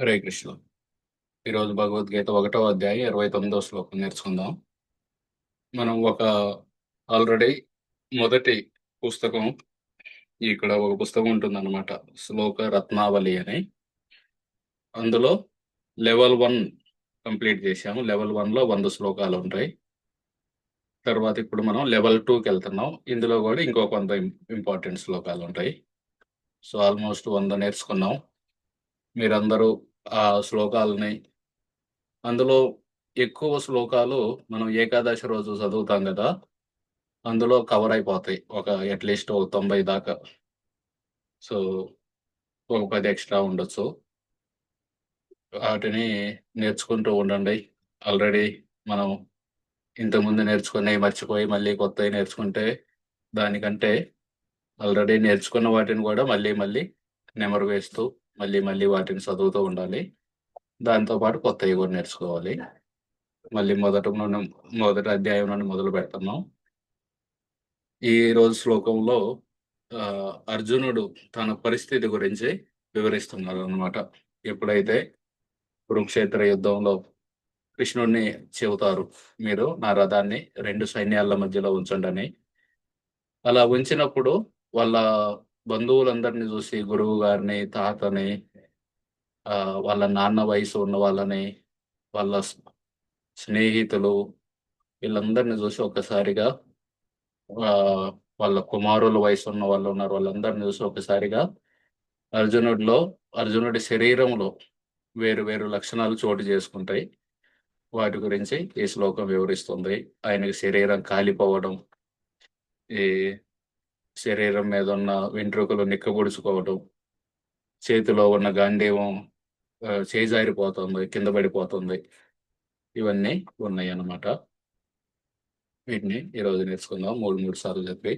హరే కృష్ణ. ఈరోజు భగవద్గీత ఒకటో అధ్యాయం ఇరవై తొమ్మిదో శ్లోకం నేర్చుకుందాం. మనం ఒక ఆల్రెడీ మొదటి పుస్తకం ఇక్కడ ఒక పుస్తకం ఉంటుందన్నమాట శ్లోక రత్నావళి అని. అందులో లెవెల్ వన్ కంప్లీట్ చేశాము. లెవెల్ వన్లో వంద శ్లోకాలు ఉంటాయి. తర్వాత ఇప్పుడు మనం లెవెల్ టూకి వెళ్తున్నాం. ఇందులో కూడా ఇంకొక వంద ఇంపార్టెంట్ శ్లోకాలు ఉంటాయి. సో ఆల్మోస్ట్ వంద నేర్చుకున్నాం. మీరందరూ ఆ శ్లోకాలని. అందులో ఎక్కువ శ్లోకాలు మనం ఏకాదశి రోజు చదువుతాం కదా అందులో కవర్ అయిపోతాయి. ఒక అట్లీస్ట్ ఒక తొంభై దాకా. సో ఒక పది ఎక్స్ట్రా ఉండొచ్చు. వాటిని నేర్చుకుంటూ ఉండండి. ఆల్రెడీ మనం ఇంతకుముందు నేర్చుకున్నవి మర్చిపోయి మళ్ళీ కొత్తవి నేర్చుకుంటే దానికంటే ఆల్రెడీ నేర్చుకున్న వాటిని కూడా మళ్ళీ మళ్ళీ నెమరు వేస్తూ మళ్ళీ మళ్ళీ వాటిని చదువుతూ ఉండాలి. దాంతోపాటు కొత్తవి కూడా నేర్చుకోవాలి. మళ్ళీ మొదట నుండి మొదటి అధ్యాయం నుండి మొదలు పెడుతున్నాం ఈ రోజు శ్లోకంలో అర్జునుడు తన పరిస్థితి గురించి వివరిస్తున్నారు అన్నమాట ఎప్పుడైతే కురుక్షేత్ర యుద్ధంలో కృష్ణుడిని చెబుతారు మీరు నా రథాన్ని రెండు సైన్యాల మధ్యలో ఉంచండి అని అలా ఉంచినప్పుడు వాళ్ళ బంధువులందరినీ చూసి గురువు గారిని తాతని వాళ్ళ నాన్న వయసు ఉన్న వాళ్ళని వాళ్ళ స్నేహితులు వీళ్ళందరిని చూసి ఒకసారిగా వాళ్ళ కుమారుల వయసు ఉన్న వాళ్ళు ఉన్నారు. వాళ్ళందరిని చూసి ఒకసారిగా అర్జునుడిలో అర్జునుడి శరీరంలో వేరు వేరు లక్షణాలు చోటు చేసుకుంటాయి. వాటి గురించి ఈ శ్లోకం వివరిస్తుంది. ఆయనకి శరీరం కాలిపోవడం ఈ శరీరం మీద ఉన్న వెంట్రుకలు నిక్కబొడుచుకోవడం చేతిలో ఉన్న గాంధీవం చేజారిపోతుంది కింద పడిపోతుంది. ఇవన్నీ ఉన్నాయి అన్నమాట వీటిని ఈరోజు నేర్చుకుందాం. మూడు మూడు సార్లు చెప్పి.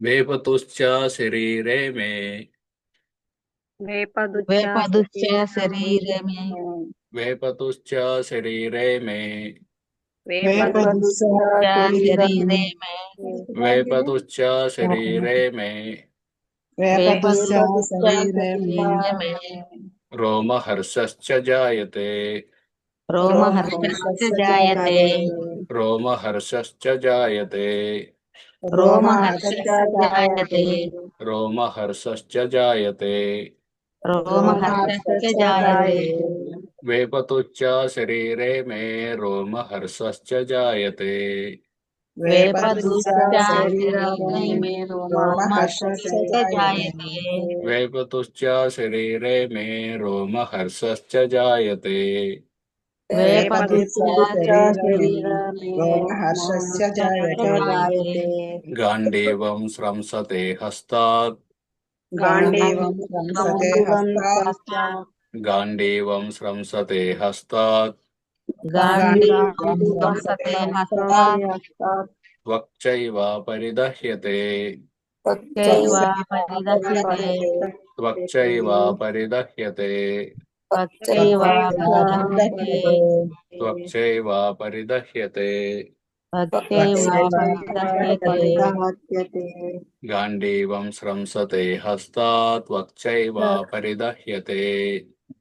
వేపతుశ్చ శరీరే మే. వేపతుశ్చ శరీరే మే. వేపతుశ్చ శరీరే మే. వేపదుచ్చ శరీరమే రోమహర్షశ్చ జాయతే రోమహర్షశ్చ జాయతే రోమహర్షశ్చ జాయతే రోమహర్షశ్చ జాయతే రోమహర్షశ్చ జాయతే రోమహర్షశ్చ జాయతే వేపతుశ్చ శరీరే మే రోమహర్షశ్చ జాయతే వేపదుచ్చ శరీరమే రోమహర్షశ్చ జాయతే వేపతుశ్చ శరీరే మే రోమహర్షశ్చ జాయతే వేపదుచ్చ శరీరమే రోమహర్షస్య జాయతే గాంధీవం స్రంసతే హస్తాత్ గాంధీవం సంసతే హస్తాత్ గాంధీవం స్రంసతే హస్తాత్ గాంధీవం సంసతే హస్తాత్ త్వక్చైవ పరిదహ్యతే చైవ పరిదహ్యతే త్వక్చైవ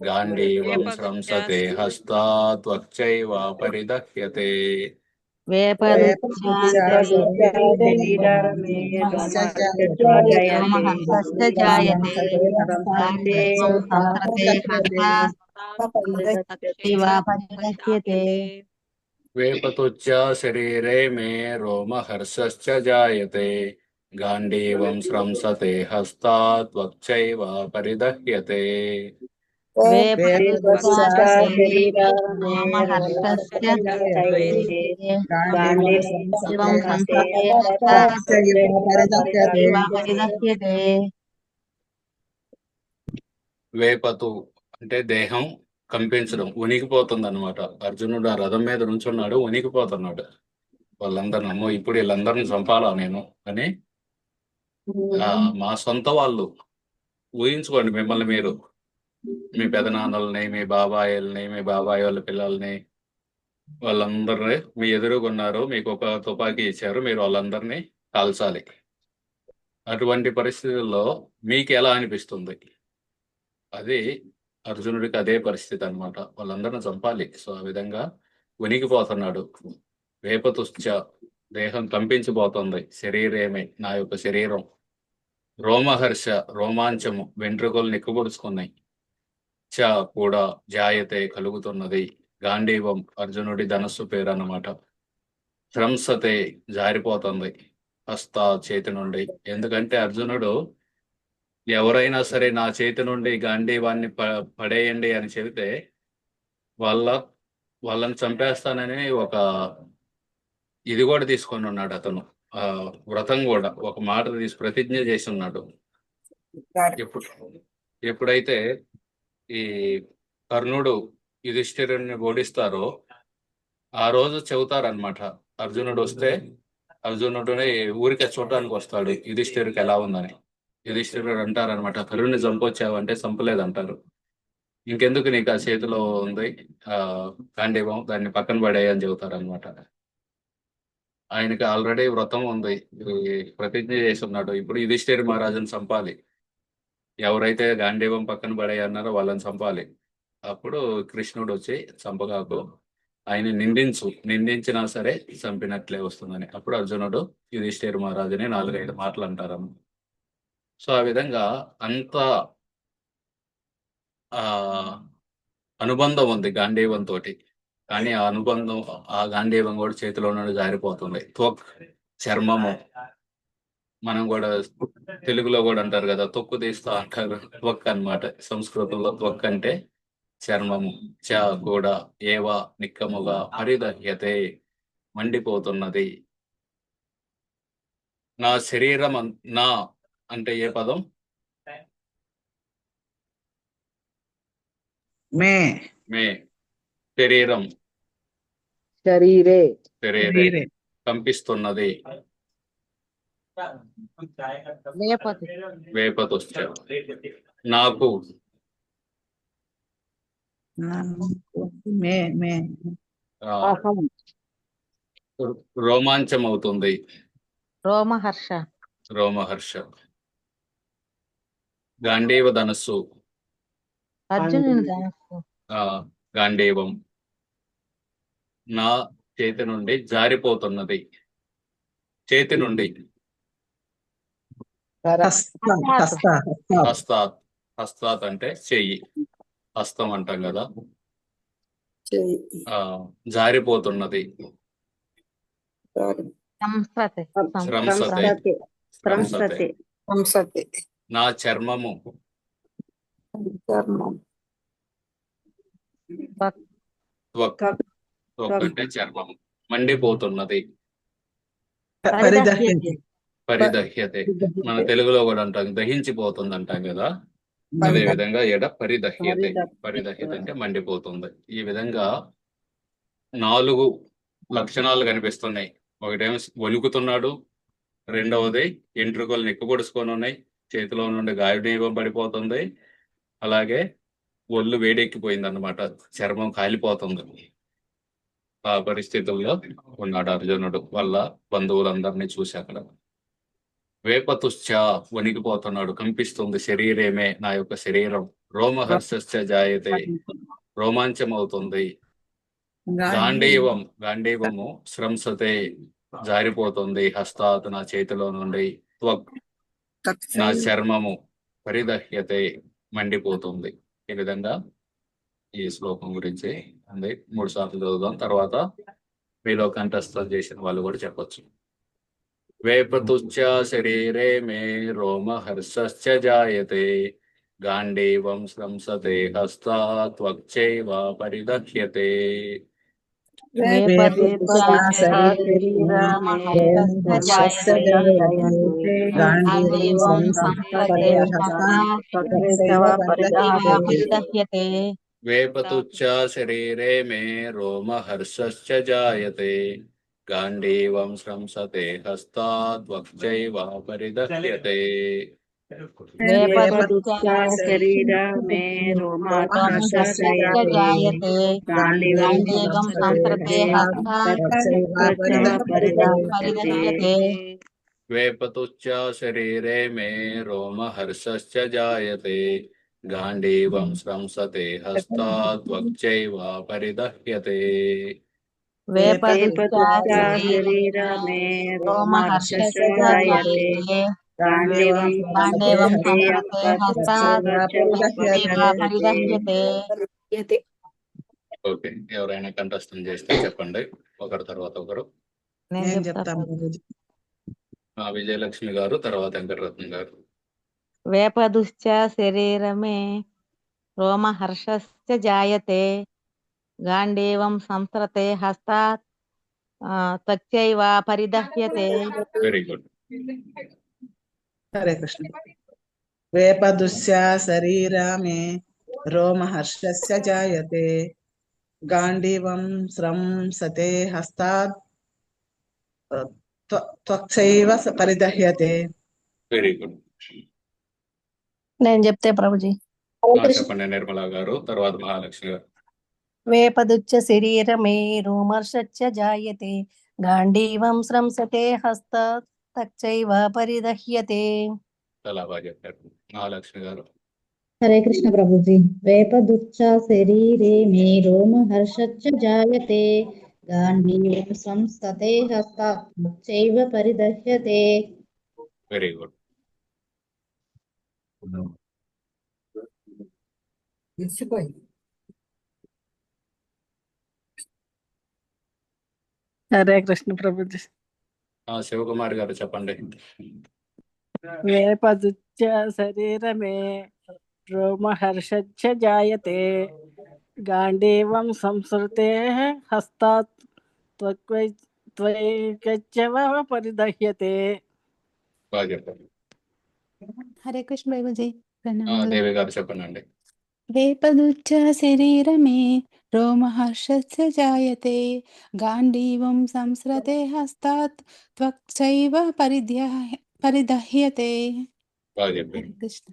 గాంధీవం స్రంసతే హస్తాత్ త్వక్చైవ పరిదహ్యతే వేపదుచ్చ రోమహర్షశ్చ జాయతే గాంధీవం సంసతే హస్తాత్ చైవ పరిదహ్యతే వేపతుశ్చ శరీరే వేపతు అంటే దేహం కంపించడం ఉనికిపోతుంది అనమాట అర్జునుడు ఆ రథం మీద నుంచున్నాడు ఉనికిపోతున్నాడు వాళ్ళందరిని అమ్మో ఇప్పుడు వీళ్ళందరిని చంపాలా నేను అని? ఆ, మా సొంత వాళ్ళు ఊహించుకోండి మిమ్మల్ని మీరు. మీ పెదనాన్నల్ని మీ బాబాయిల్ని మీ బాబాయ్ వాళ్ళ పిల్లల్ని వాళ్ళందరినీ మీ ఎదురుగున్నారు మీకు ఒక తుపాకీ ఇచ్చారు మీరు వాళ్ళందరినీ కాల్చాలి. అటువంటి పరిస్థితుల్లో మీకు ఎలా అనిపిస్తుంది? అది అర్జునుడికి అదే పరిస్థితి అన్నమాట. వాళ్ళందరిని చంపాలి. సో ఆ విధంగా ఉనికిపోతున్నాడు వేపతుశ్చ దేహం కంపించిపోతుంది. శరీరేమే నా యొక్క శరీరం. రోమహర్ష రోమాంచము వెంట్రుకలు నిక్కుపొడుచుకున్నాయి చ కూడా జాయతే కలుగుతున్నది. గాంధీవం అర్జునుడి ధనస్సు పేరు అన్నమాట శ్రంసతే జారిపోతుంది హస్త చేతి నుండి. ఎందుకంటే అర్జునుడు ఎవరైనా సరే నా చేతి నుండి గాంధీవాన్ని ప పడేయండి అని చెబితే వాళ్ళ వాళ్ళని చంపేస్తానని ఒక ఇది కూడా తీసుకొని ఉన్నాడు అతను. ఆ వ్రతం కూడా ఒక మాట తీసి ప్రతిజ్ఞ చేసి ఉన్నాడు. ఎప్పుడు ఎప్పుడైతే ఈ కర్ణుడు యుధిష్ఠిరుడిని ఓడిస్తారో ఆ రోజు చెబుతారనమాట అర్జునుడు వస్తే అర్జునుడిని ఊరికే చూడటానికి వస్తాడు. యుధిష్ఠిరుకి ఎలా ఉందని. యుధిష్ఠిరుడు అంటారనమాట కర్ణుని చంపొచ్చావంటే చంపలేదంటారు. ఇంకెందుకు నీకు ఆ చేతిలో ఉంది? ఆ కాండీవం దాన్ని పక్కన పడేయని చెబుతారనమాట ఆయనకి ఆల్రెడీ వ్రతం ఉంది. ప్రతిజ్ఞ చేసి ఉన్నాడు. ఇప్పుడు యుధిష్ఠిర మహారాజుని చంపాలి. ఎవరైతే గాంధీవం పక్కన పడేయన్నారో వాళ్ళని చంపాలి. అప్పుడు కృష్ణుడు వచ్చి చంపగాకు ఆయన నిందించు. నిందించినా సరే చంపినట్లే వస్తుందని. అప్పుడు అర్జునుడు యుధిష్ఠిర్ మహారాజుని నాలుగైదు మాటలు అంటారమ్మ సో ఆ విధంగా అంత ఆ అనుబంధం ఉంది గాంధీవం తోటి. కానీ ఆ అనుబంధం ఆ గాంధీవం కూడా చేతిలో నుండి జారిపోతుంది. త్వక్ చర్మము. మనం కూడా తెలుగులో కూడా అంటారు కదా తొక్కు తీస్తా అంటారు. త్వక్ అన్నమాట సంస్కృతంలో త్వక్ అంటే చర్మము చ కూడా ఏవా నిక్కముగా హరిదహ్యతే మండిపోతున్నది. నా శరీరం నా అంటే ఏ పదం? మే. మే. శరీరం. శరీరే. శరీరే. శరీరే. కంపిస్తున్నది. వేపతి నాకు. రోమాంచం అవుతుంది రోమహర్ష. రోమహర్ష. గాంధీవ ధనస్సు. అర్జునుని ధనస్సు. ఆ గాంధీవం. నా చేతి నుండి జారిపోతున్నది. చేతి నుండి. హస్తాత్ హస్తాత్ అంటే చెయ్యి. హస్తం అంటాం కదా. ఆ జారిపోతున్నది. నా చర్మము. అంటే చర్మం మండిపోతున్నది. పరిదహ్యతే మన తెలుగులో కూడా అంటాం దహించిపోతుంది అంటాం కదా అదే విధంగా ఎడ పరిదహ్యతే పరిదహ్యత అంటే మండిపోతుంది. ఈ విధంగా నాలుగు లక్షణాలు కనిపిస్తున్నాయి. ఒకటేమో వణుకుతున్నాడు. రెండవది ఎంట్రుకలు నిక్కబొడుచుకొని ఉన్నాయి చేతిలో నుండి గాయనీయం పడిపోతుంది అలాగే ఒళ్ళు వేడెక్కిపోయింది అనమాట చర్మం కాలిపోతుంది. ఆ పరిస్థితుల్లో ఉన్నాడు అర్జునుడు. వాళ్ళ బంధువులందరినీ చూసి అక్కడ వేపతుశ్చ వణికిపోతున్నాడు కంపిస్తుంది శరీరమే నా యొక్క శరీరం. రోమహర్షశ్చ జాయతే రోమాంచం అవుతుంది గాంధీవం గాంధీవము శ్రంసతే జారిపోతుంది హస్తాత్ నా చేతిలో నుండి. త్వక్ నా చర్మము పరిదహ్యతే మండిపోతుంది. ఈ విధంగా ఈ శ్లోకం గురించి ఉంది మూడు సార్లు చదువుదాం. తర్వాత మీలో కంఠస్థం చేసిన వాళ్ళు కూడా చెప్పొచ్చు. వేపతుశ్చ శరీరే మే రోమ హర్షశ్చ జాయతే గాంధీవం శ్రంసతే హస్తా త్వక్చైవ పరిదహ్యతే పరిదహ్యతే వేపతుచ్చ శరీరే మే రోమహర్షశ్చ జాయతే గాంధీవం శ్రంసతే హస్తాద్వక్చైవ పరిదహ్యతే వేపదుచ్చ శరీర మే రోమాహర్షస్య జాయతే గాంధీవం గాంధీవం సంస్కృతే హస్తాత్ పరిదహ్యతే వేపతుచ్చ ఓకే ఎవరైనా కంఠస్థం చేస్తే చెప్పండి. ఒకరి తర్వాత ఒకరు. నేను చెప్తాను విజయలక్ష్మి గారు తర్వాత వెంకటరత్నం గారు. వేపదుశ్చ శరీరమే రోమహర్షశ్చ జాయతే సంస్రతే హస్తాత్ ఆ, తచ్చైవ పరిదహ్యతే వెరీ గుడ్ హరే కృష్ణ వేపదుస్య శరీర మే రోమహర్షస్య జాయతే గాంధీవం స్రంసతే హస్తాత్ త్వ- త్వక్చైవ స పరిదహ్యతే వెరీ గుడ్ నేను చెప్తే ప్రభుజీ। చెప్పండి నిర్మలా గారు తర్వాత మహాలక్ష్మి గారు. వేపదుచ్చ శరీరమే రోమర్షచ్చ జాయతే గాంధీవం స్రంసతే హస్త తచ్చైవ పరిదహ్యతే. చాలా బాగా చెప్పారు. మహాలక్ష్మి గారు. హరే కృష్ణ ప్రభుజీ. వేపదుచ్చ శరీరే మే రోమహర్షచ్చ జాయతే గాంధీవం సంస్థతే హస్తాచైవ పరిదహ్యతే. Very good Hare Krishna Prabhuji. Shivakumar గారు చెప్పండి. వేపదుచ్చ శరీరమే రోమహర్షచ్చ జాయతే గాంధీవం సంస్కృతే హస్తాత్ త్వక్వై త్వైకచ్చవ పరిదహ్యతే. బాగా చెప్పారు. హరే కృష్ణ ప్రభుజీ దేవి గారు చెప్పండి. వేపదుచ్చ శరీరమే రోమహర్షస్య జాయతే గాంధీవం సంస్రతే హస్తాత్ త్వక్చైవ పరిధ్యా పరిదహ్యతే బాగా చెప్పారు హరే కృష్ణ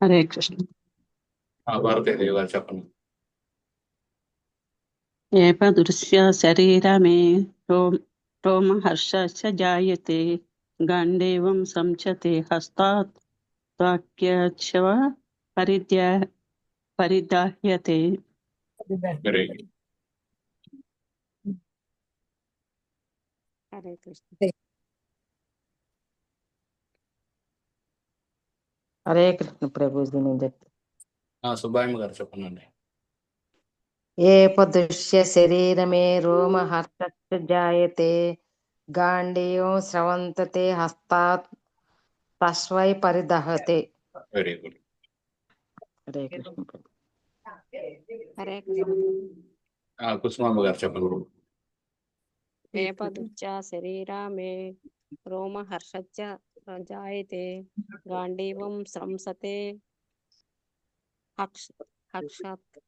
హరే కృష్ణ ఆ, భారతీదేవి గారు చెప్పండి ఏపదృశ్య శరీరమే రోమ రోమహర్షస్య జాయతే గాంధీవం సంచతే హస్తాత్ వాక్యచవ పరిద్యా పరిదాహ్యతే వెరీ గుడ్ హరే కృష్ణ హరే కృష్ణ ప్రభుజీ నేను చెప్తాను ఆ, సుబ్బాయమ్మ గారు చెప్పండి ఏపదృశ్య శరీరమే రోమహర్షశ్చ జాయతే గాంధీవం స్రవంతతే హస్తాత్ తస్వై పరిదహతే వెరీ గుడ్ హరే కృష్ణ ప్రభు హరే కృష్ణ ఆ, కుసుమాంబ గారు చెప్పండి వేపదుచ్చ శరీరా మే రోమహర్షచ్చ జాయతే గాంధీవం సంసతే హక్ష హక్షాత్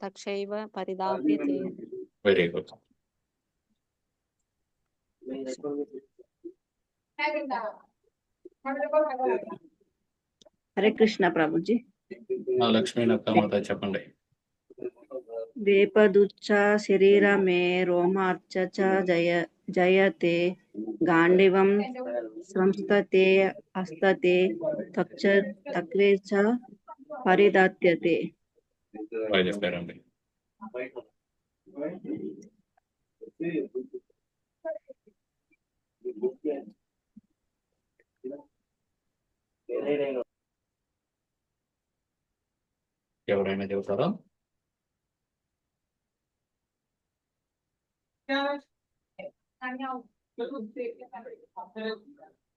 తక్షైవ పరిదాహ్యతే వెరీ గుడ్ హరే కృష్ణ ప్రభుజీ ఆ, లక్ష్మీ నక్కమాత చెప్పండి వేపదుచ్చ శరీరమే రోమార్చ చ జయ జయతే గాంధీవం సంస్థతే హస్తతే తక్ష తక్వే చ పరిదాత్యతే బాగా చెప్పారండి ఎవరైనా చెబుతారా